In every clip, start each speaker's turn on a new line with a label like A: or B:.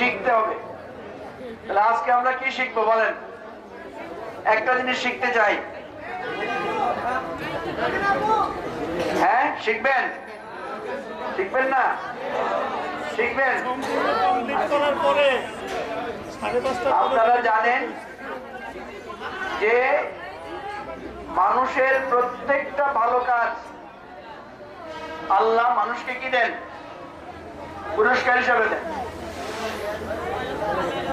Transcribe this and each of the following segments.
A: শিখতে হবে। তাহলে আজকে আমরা কি শিখব বলেন? একটা জিনিস শিখতে চাই। হ্যাঁ শিখবেন? শিখবেন না? শিখবেন? আপনারা জানেন যে মানুষের প্রত্যেকটা ভালো কাজ আল্লাহ মানুষকে কি দেন? পুরস্কার হিসাবে দেন।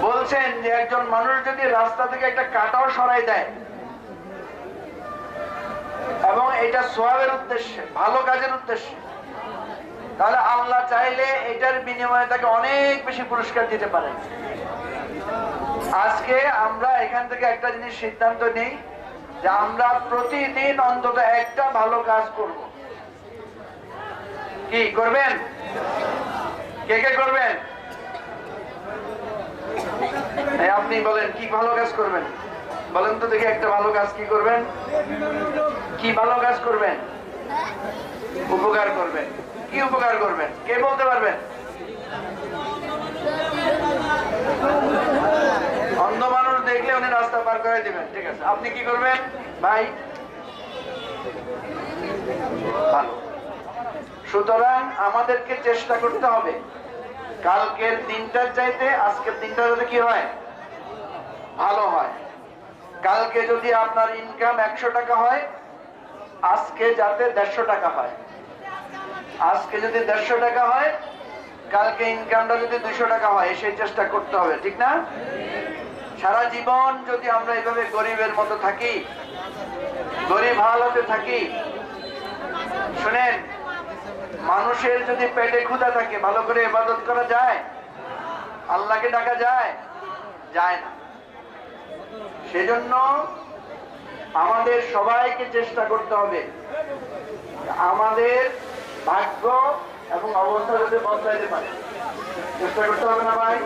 A: বলছেন যে একজন মানুষ যদি রাস্তা থেকে একটা কাটাও সরাই দেয়, এবং এটা সোয়াবের উদ্দেশ্যে, ভালো কাজের উদ্দেশ্যে, তাহলে আল্লাহ চাইলে এটার বিনিময়ে তাকে অনেক বেশি পুরস্কার দিতে পারেন। আজকে আমরা এখান থেকে একটা জিনিস সিদ্ধান্ত নেই যে আমরা প্রতিদিন অন্তত একটা ভালো কাজ করব। কি, করবেন? কে কে করবেন? আপনি বলেন, কি ভালো কাজ করবেন? বলেন তো দেখি একটা ভালো কাজ কি করবেন? কি ভালো কাজ করবেন? উপকার করবেন। কি উপকার করবেন? কে বলতে পারবেন? অন্ধ মানুষ দেখলে উনি রাস্তা পার করে দিবেন। ঠিক আছে, আপনি কি করবেন? ভাই, ভালো। সুতরাং আমাদেরকে চেষ্টা করতে হবে। কালকের দিনটার চাইতে আজকের দিনটা যাতে কি হয়? ভালো হয়। কালকে যদি আপনার ইনকাম একশো টাকা হয়, আজকে যাতে দেড়শো টাকা হয়। আজকে যদি দেড়শো টাকা হয়, কালকে ইনকামটা যদি দুইশো টাকা হয়, সেই চেষ্টা করতে হবে, ঠিক না? সারা জীবন যদি আমরা এইভাবে গরিবের মতো থাকি, গরিব হালতে থাকি, শুনেন, মানুষের যদি পেটে ক্ষুধা থাকে, ভালো করে ইবাদত করা যায়? আল্লাহকে ডাকা যায়? যায় না। সেজন্য আমাদের সবাইকে চেষ্টা করতে হবে। আমাদের ভাগ্য এবং অবস্থা যাতে বদলাইতে পারে। চেষ্টা করতে হবে না ভাই?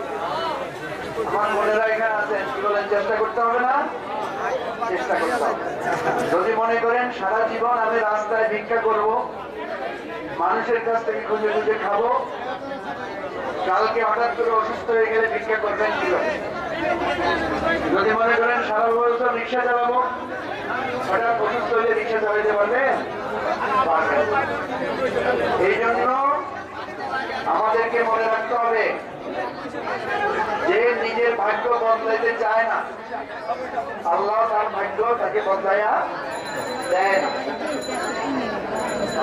A: আমার মনেরা এখানে আছেন, কি বলেন, চেষ্টা করতে হবে না? চেষ্টা করতে হবে। যদি মনে করেন, সারা জীবন আমি রাস্তায় ভিক্ষা করব, মানুষের কাছ থেকে খুঁজে খুঁজে খাব, কালকে হঠাৎ করে অসুস্থ হয়ে গেলে ভিক্ষা করবেন কি করে? যদি মনে করেন সারা বছর রিক্সা চালাবো? হঠাৎ অসুস্থ হলে রিক্সা চালাইতে পারবেন এই জন্য আমাদেরকে মনে রাখতে হবে, যে নিজের ভাগ্য বদলাইতে চায় না, আল্লাহ তার ভাগ্য তাকে বদলাইয়া দেয় না।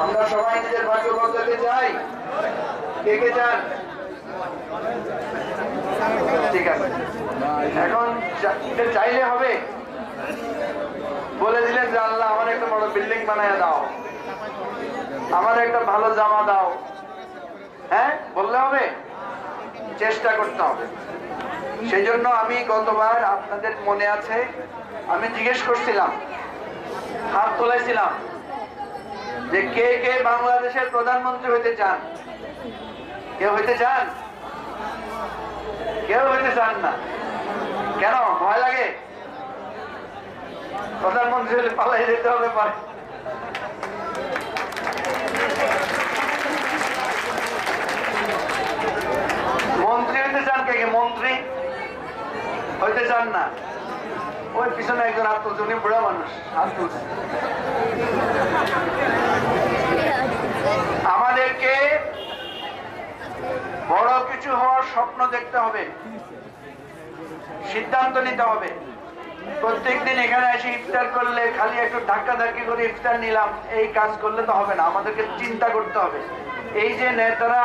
A: আমরা সবাই নিজের ভাগ্য বদলাতে চাই। কে কে চান? ঠিক আছে। এখন চাইলে হবে। বলে দিলেন যে, আল্লাহ, আমার একটা বড় বিল্ডিং বানায় দাও। আমার একটা ভালো জামা দাও। হ্যাঁ? বললে হবে? চেষ্টা করতে হবে। সেই জন্য আমি গতবার আপনাদের মনে আছে, আমি জিজ্ঞেস করছিলাম, হাত তোলাইছিলাম, যে কে কে বাংলাদেশের প্রধানমন্ত্রী হইতে চান? কে হইতে চান? কেউ হইতে চান না? কেন? ভয় লাগে? প্রধানমন্ত্রী হলে পালাই যেতে হবে পারে। মন্ত্রী হইতে চান কে মন্ত্রী হইতে চান না? ওই পিছনে একজন উনি বুড়া মানুষ হাত তুলছে আমাদেরকে বড় কিছু হওয়ার স্বপ্ন দেখতে হবে। সিদ্ধান্ত নিতে হবে। প্রত্যেকদিন এখানে এসে ইফতার করলে খালি একটু ধাক্কা ধাক্কি করে ইফতার নিলাম, এই কাজ করলে তো হবে না। আমাদেরকে চিন্তা করতে হবে। এই যে নেতারা,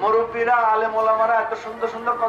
A: মুরব্বীরা আলেমারা এত সুন্দর সুন্দর কথা